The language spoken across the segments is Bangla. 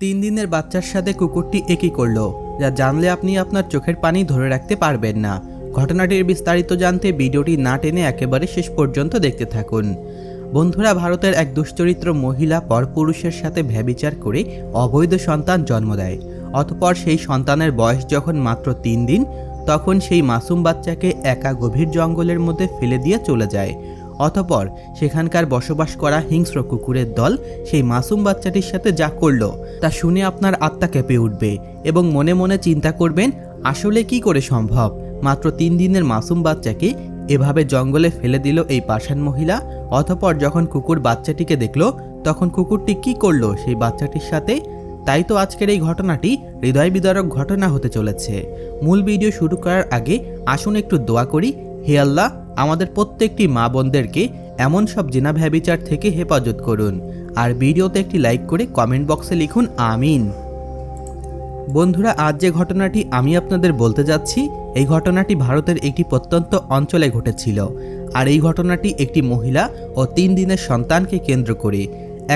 তিন দিনের বাচ্চার সাথে কুকুরটি একই করল, যা জানলে আপনি আপনার চোখের পানি ধরে রাখতে পারবেন না। ঘটনাটির বিস্তারিত জানতে ভিডিওটি না টেনে একেবারে শেষ পর্যন্ত দেখতে থাকুন। বন্ধুরা, ভারতের এক দুশ্চরিত্র মহিলা পরপুরুষের সাথে ভ্যাবিচার করে অবৈধ সন্তান জন্ম দেয়। অতপর সেই সন্তানের বয়স যখন মাত্র তিন দিন, তখন সেই মাসুম বাচ্চাকে একা গভীর জঙ্গলের মধ্যে ফেলে দিয়ে চলে যায়। অতপর সেখানকার বসবাস করা হিংস্র কুকুরের দল সেই মাসুম বাচ্চাটির সাথে যা করল, তা শুনে আপনার আত্মা কেঁপে উঠবে এবং মনে মনে চিন্তা করবেন, আসলে কি করে সম্ভব? মাত্র তিন দিনের মাসুম বাচ্চাকে এভাবে জঙ্গলে ফেলে দিল এই পাষাণ মহিলা, অতপর যখন কুকুর বাচ্চাটিকে দেখল, তখন কুকুরটি কি করল সেই বাচ্চাটির সাথে? তাই তো আজকের এই ঘটনাটি হৃদয় বিদারক ঘটনা হতে চলেছে। মূল ভিডিও শুরু করার আগে আসুন একটু দোয়া করি, হে আল্লাহ আমাদের প্রত্যেকটি মা বোনদেরকে এমন সব জেনা ভ্যাবিচার থেকে হেফাজত করুন। আর ভিডিওতে একটি লাইক করে কমেন্ট বক্সে লিখুন আমিন। বন্ধুরা, আজ যে ঘটনাটি আমি আপনাদের বলতে যাচ্ছি, এই ঘটনাটি ভারতের একটি প্রত্যন্ত অঞ্চলে ঘটেছিল। আর এই ঘটনাটি একটি মহিলা ও তিন দিনের সন্তানকে কেন্দ্র করে।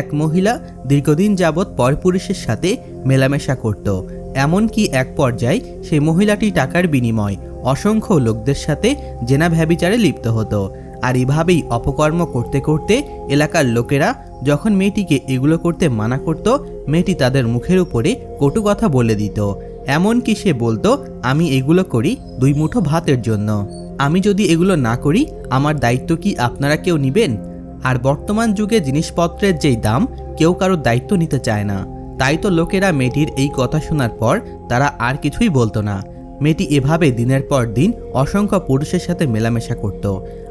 এক মহিলা দীর্ঘদিন যাবৎ পরপুরুষের সাথে মেলামেশা করত। এমনকি এক পর্যায়ে সেই মহিলাটি টাকার বিনিময় অসংখ্য লোকদের সাথে জেনা ভ্যাবিচারে লিপ্ত হতো। আর এভাবেই অপকর্ম করতে করতে এলাকার লোকেরা যখন মেয়েটিকে এগুলো করতে মানা করত, মেয়েটি তাদের মুখের উপরে কটু কথা বলে দিত। এমনকি সে বলতো, আমি এগুলো করি দুই মুঠো ভাতের জন্য। আমি যদি এগুলো না করি, আমার দায়িত্ব কি আপনারা কেউ নিবেন? আর বর্তমান যুগে জিনিসপত্রের যেই দাম, কেউ কারোর দায়িত্ব নিতে চায় না। তাই তো লোকেরা মেয়েটির এই কথা শোনার পর তারা আর কিছুই বলতো না। মেয়েটি এভাবে দিনের পর দিন অসংখ্য পুরুষের সাথে মেলামেশা করত।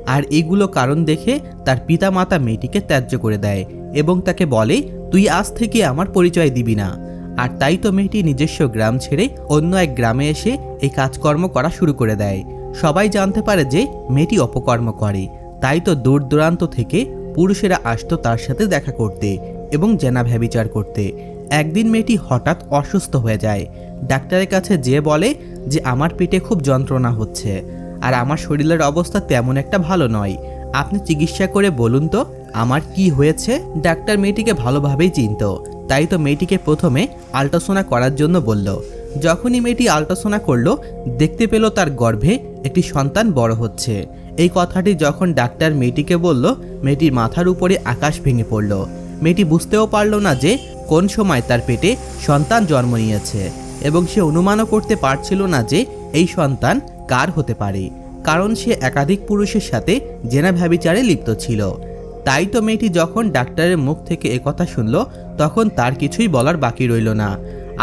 আর এগুলো কারণ দেখে তার পিতামাতা মেয়েটিকে ত্যায্য করে দেয় এবং তাকে বলে, তুই আজ থেকে আমার পরিচয় দিবি না। আর তাই তো মেয়েটি নিজস্ব গ্রাম ছেড়ে অন্য এক গ্রামে এসে এই কাজকর্ম করা শুরু করে দেয়। সবাই জানতে পারে যে মেয়েটি অপকর্ম করে। তাই তো দূর দূরান্ত থেকে পুরুষেরা আসতো তার সাথে দেখা করতে এবং জেনা ভ্যাবিচার করতে। একদিন মেয়েটি হঠাৎ অসুস্থ হয়ে যায়। ডাক্তারের কাছে যেয়ে বলে যে, আমার পেটে খুব যন্ত্রণা হচ্ছে আর আমার শরীরের অবস্থা তেমন একটা ভালো নয়। আপনি চিকিৎসা করে বলুন তো, আমার কি হয়েছে? ডাক্তার মেয়েটিকে ভালোভাবেই চিনত। তাই তো মেয়েটিকে প্রথমে আল্ট্রাসোনা করার জন্য বলল। যখনই মেয়েটি আল্ট্রাসোনা করল, দেখতে পেল তার গর্ভে একটি সন্তান বড় হচ্ছে। এই কথাটি যখন ডাক্তার মেয়েটিকে বলল, মেয়েটির মাথার উপরে আকাশ ভেঙে পড়ল। মেয়েটি বুঝতেও পারল না যে কোন সময় তার পেটে সন্তান জন্ম নিয়েছে এবং সে অনুমানও করতে পারছিল না যে এই সন্তান কার হতে পারে, কারণ সে একাধিক পুরুষের সাথে জেনা ভ্যাবিচারে লিপ্ত ছিল। তাই তো মেয়েটি যখন ডাক্তারের মুখ থেকে একথা শুনল, তখন তার কিছুই বলার বাকি রইল না।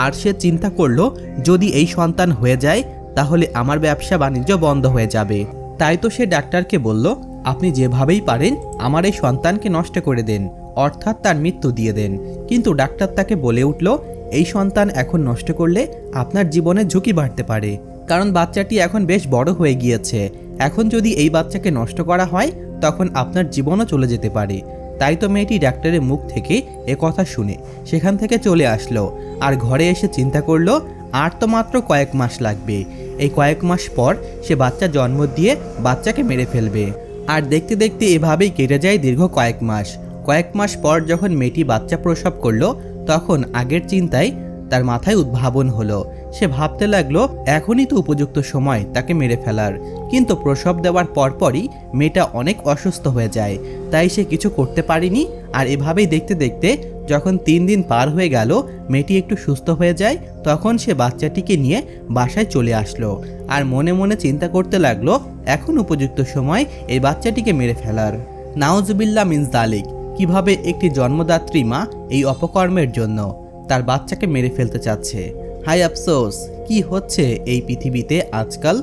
আর সে চিন্তা করল, যদি এই সন্তান হয়ে যায়, তাহলে আমার ব্যবসা বাণিজ্য বন্ধ হয়ে যাবে। তাই তো সে ডাক্তারকে বলল, আপনি যেভাবেই পারেন, আমার এই সন্তানকে নষ্ট করে দেন। অর্থাৎ তার মৃত্যু দিয়ে দেন। কিন্তু ডাক্তার তাকে বলে উঠল, এই সন্তান এখন নষ্ট করলে আপনার জীবনে ঝুঁকি বাড়তে পারে। কারণ বাচ্চাটি এখন বেশ বড় হয়ে গিয়েছে। এখন যদি এই বাচ্চাকে নষ্ট করা হয়, তখন আপনার জীবনও চলে যেতে পারে। তাই তো মেয়েটি ডাক্তারের মুখ থেকে এ কথা শুনে সেখান থেকে চলে আসলো আর ঘরে এসে চিন্তা করল, আর তো মাত্র কয়েক মাস লাগবে। এই কয়েক মাস পর সে বাচ্চা জন্ম দিয়ে বাচ্চাকে মেরে ফেলবে। আর দেখতে দেখতে এভাবেই কেটে যায় দীর্ঘ কয়েক মাস। কয়েক মাস পর যখন মেয়েটি বাচ্চা প্রসব করল, তখন আগের চিন্তায় তার মাথায় উদ্ভাবন হলো। সে ভাবতে লাগল, এখনই তো উপযুক্ত সময় তাকে মেরে ফেলার। কিন্তু প্রসব দেওয়ার পরপরই মেয়েটা অনেক অসুস্থ হয়ে যায়। তাই সে কিছু করতে পারেনি। আর এভাবেই দেখতে দেখতে যখন তিন দিন পার হয়ে গেল, মেয়েটি একটু সুস্থ হয়ে যায়, তখন সে বাচ্চাটিকে নিয়ে বাসায় চলে আসলো। আর মনে মনে চিন্তা করতে লাগল, এখন উপযুক্ত সময় এই বাচ্চাটিকে মেরে ফেলার। নাওজবিল্লা মিন্স দালিক কীভাবে একটি জন্মদাত্রী মা এই অপকর্মের জন্য তার বাচ্চাকে মেরে ফেলতে চাচ্ছে? হাই আফসোস, কি হচ্ছে এই পৃথিবীতে আজকাল?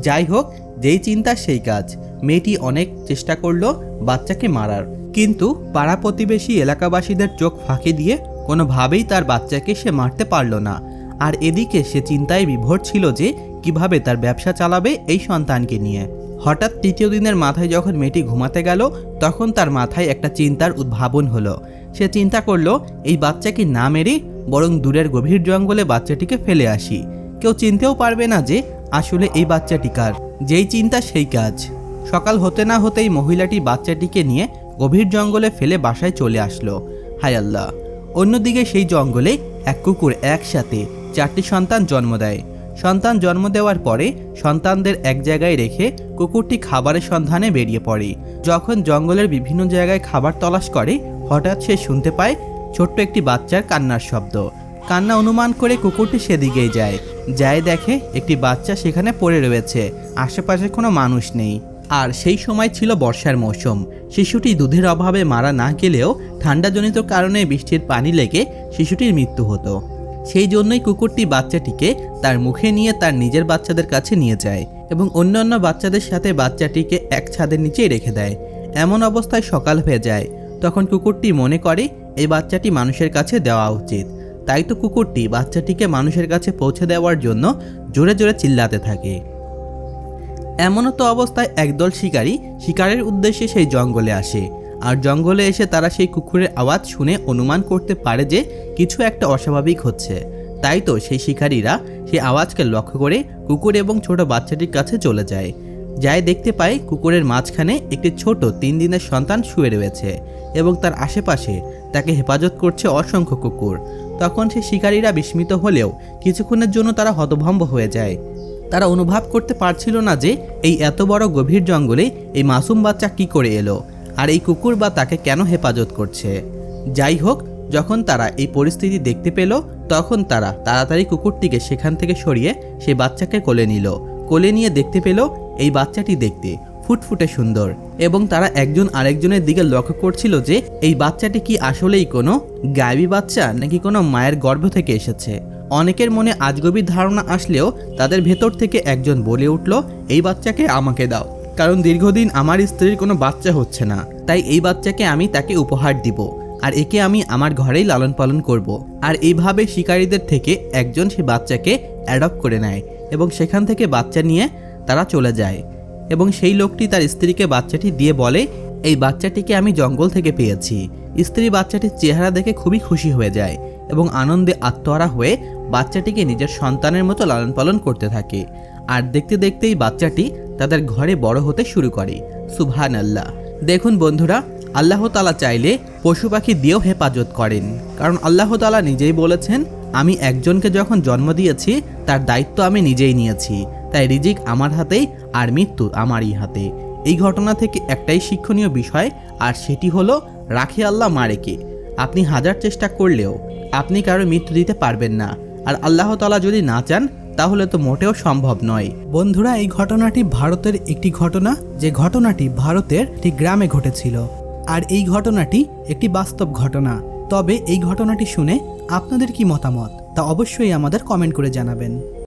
যাই হোক, যেই চিন্তা সেই কাজ। মেয়েটি অনেক চেষ্টা করল বাচ্চাকে মারার। কিন্তু পাড়া প্রতিবেশী এলাকাবাসীদের চোখ ফাঁকি দিয়ে কোনোভাবেই তার বাচ্চাকে সে মারতে পারল না। আর এদিকে সে চিন্তায় বিভোর ছিল যে কীভাবে তার ব্যবসা চালাবে এই সন্তানকে নিয়ে। হঠাৎ তৃতীয় দিনের মাথায় যখন মেয়েটি ঘুমাতে গেল, তখন তার মাথায় একটা চিন্তার উদ্ভাবন হলো। সে চিন্তা করল, এই বাচ্চাকে না মেরে বরং দূরের গভীর জঙ্গলে বাচ্চাটিকে ফেলে আসি। কেউ চিনতেও পারবে না যে আসলে এই বাচ্চাটি কার। যেই চিন্তা সেই কাজ। সকাল হতে না হতেই মহিলাটি বাচ্চাটিকে নিয়ে গভীর জঙ্গলে ফেলে বাসায় চলে আসলো। হায় আল্লাহ! অন্যদিকে সেই জঙ্গলে এক কুকুর একসাথে চারটি সন্তান জন্ম দেয়। সন্তান জন্ম দেওয়ার পরে সন্তানদের এক জায়গায় রেখে কুকুরটি খাবারের সন্ধানে বেরিয়ে পড়ে। যখন জঙ্গলের বিভিন্ন জায়গায় খাবার তলাশ করে, হঠাৎ সে শুনতে পায় ছোট্ট একটি বাচ্চার কান্নার শব্দ। কান্না অনুমান করে কুকুরটি সেদিকেই যায়। যায় দেখে একটি বাচ্চা সেখানে পড়ে রয়েছে। আশেপাশে কোনো মানুষ নেই। আর সেই সময় ছিল বর্ষার মৌসুম। শিশুটি দুধের অভাবে মারা না গেলেও ঠান্ডাজনিত কারণে বৃষ্টির পানি লেগে শিশুটির মৃত্যু হতো। সেই জন্যই কুকুরটি বাচ্চাটিকে তার মুখে নিয়ে তার নিজের বাচ্চাদের কাছে নিয়ে যায় এবং অন্যান্য বাচ্চাদের সাথে বাচ্চাটিকে এক ছাদের নিচেই রেখে দেয়। এমন অবস্থায় সকাল হয়ে যায়। তখন কুকুরটি মনে করে, এই বাচ্চাটি মানুষের কাছে দেওয়া উচিত। তাই তো কুকুরটি বাচ্চাটিকে মানুষের কাছে পৌঁছে দেওয়ার জন্য জোরে জোরে চিল্লাতে থাকে। এমনও তো অবস্থায় একদল শিকারী শিকারের উদ্দেশ্যে সেই জঙ্গলে আসে। আর জঙ্গলে এসে তারা সেই কুকুরের আওয়াজ শুনে অনুমান করতে পারে যে কিছু একটা অস্বাভাবিক হচ্ছে। তাই তো সেই শিকারীরা সেই আওয়াজকে লক্ষ্য করে কুকুর এবং ছোট বাচ্চাটির কাছে চলে যায়। যায় দেখতে পায় কুকুরের মাঝখানে একটি ছোট তিন দিনের সন্তান শুয়ে রয়েছে এবং তার আশেপাশে তাকে হেফাজত করছে অসংখ্য কুকুর। তখন সেই শিকারীরা বিস্মিত হলেও কিছুক্ষণের জন্য তারা হতভম্ব হয়ে যায়। তারা অনুভব করতে পারছিল না যে এই এত বড় গভীর জঙ্গলে এই মাসুম বাচ্চা কি করে এলো। আর এই কুকুর বা তাকে কেন হেফাজত করছে? যাই হোক, যখন তারা এই পরিস্থিতি দেখতে পেল, তখন তারা তাড়াতাড়ি কুকুরটিকে সেখান থেকে সরিয়ে সেই বাচ্চাকে কোলে নিল। কোলে নিয়ে দেখতে পেল এই বাচ্চাটি দেখতে ফুটফুটে সুন্দর এবং তারা একজন আরেকজনের দিকে লক্ষ্য করছিল যে এই বাচ্চাটি কি আসলেই কোনো গায়েবী বাচ্চা নাকি কোনো মায়ের গর্ভ থেকে এসেছে। অনেকের মনে আজগবি ধারণা আসলেও তাদের ভেতর থেকে একজন বলে উঠল, এই বাচ্চাকে আমাকে দাও। কারণ দীর্ঘদিন আমার স্ত্রীর কোনো বাচ্চা হচ্ছে না। তাই এই বাচ্চাকে আমি তাকে উপহার দিব। আর একে আমি আমার ঘরেই লালন পালন করব। আর এইভাবে শিকারীদের থেকে একজন সে বাচ্চাকে অ্যাডপ্ট করে নেয় এবং সেখান থেকে বাচ্চা নিয়ে তারা চলে যায়। এবং সেই লোকটি তার স্ত্রীকে বাচ্চাটি দিয়ে বলে, এই বাচ্চাটিকে আমি জঙ্গল থেকে পেয়েছি। স্ত্রী বাচ্চাটির চেহারা দেখে খুবই খুশি হয়ে যায় এবং আনন্দে আত্মহারা হয়ে বাচ্চাটিকে নিজের সন্তানের মতো লালন পালন করতে থাকে। আর দেখতে দেখতেই বাচ্চাটি তাদের ঘরে বড় হতে শুরু করে। সুবহান আল্লাহ দেখুন বন্ধুরা, আল্লাহ তালা চাইলে পশু পাখি দিয়েও হেফাজত করেন। কারণ আল্লাহ তালা নিজেই বলেছেন, আমি একজনকে যখন জন্ম দিয়েছি, তার দায়িত্ব আমি নিজেই নিয়েছি। তাই রিজিক আমার হাতেই আর মৃত্যু আমারই হাতে। এই ঘটনা থেকে একটাই শিক্ষণীয় বিষয়, আর সেটি হলো, রাখে আল্লাহ মারেকে। আপনি হাজার চেষ্টা করলেও, আপনি কারও মৃত্যু দিতে পারবেন না। আর আল্লাহ তালা যদি না চান তাহলে তো মোটেও সম্ভব নয়। বন্ধুরা, এই ঘটনাটি ভারতের একটি ঘটনা, যে ঘটনাটি ভারতের একটি গ্রামে ঘটেছিল। আর এই ঘটনাটি একটি বাস্তব ঘটনা। তবে এই ঘটনাটি শুনে আপনাদের কি মতামত? তা অবশ্যই আমাদের কমেন্ট করে জানাবেন।